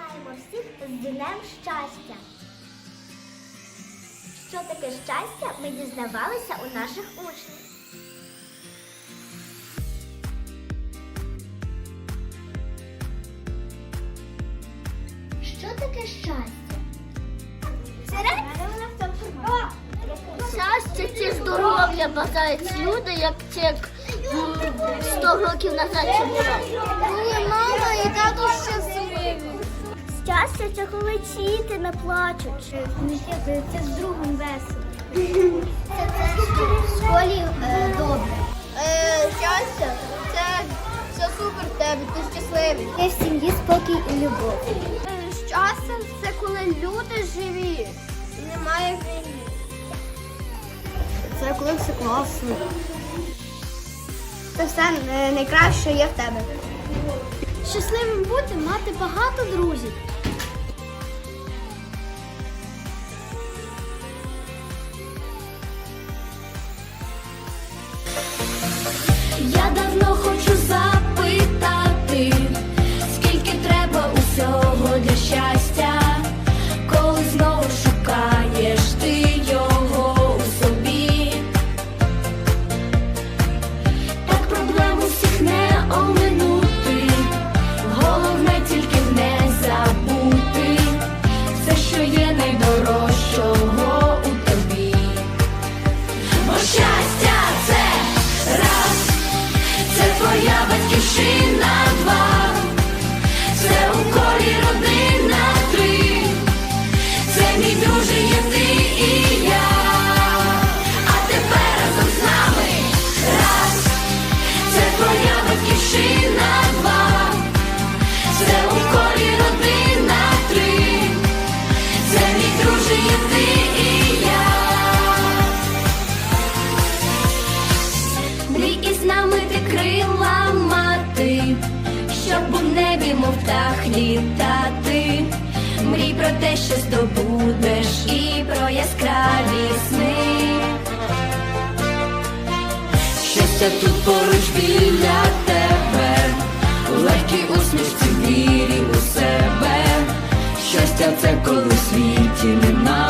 Вітаємо всіх з Днем щастя! Що таке щастя, ми дізнавалися у наших учнів. Що таке щастя? Щастя це здоров'я бажають люди, як це 100 років назад це було. Ні, мама і тато щасливі. Це коли діти не плачуть. Це з другом весело. В школі е, добре. Щастя це, це супер в тебе, ти щасливий. Є в сім'ї спокій і любов. Щастя це коли люди живі немає війни. Це коли все класно. Це все е, найкраще є в тебе. Щасливим бути мати багато друзів. Батьківщина мов птах літати. Мрій про те, що здобудеш, і про яскраві сни. Щастя тут поруч біля тебе, у легкій усмішці вірі у себе. Щастя це коли світі немає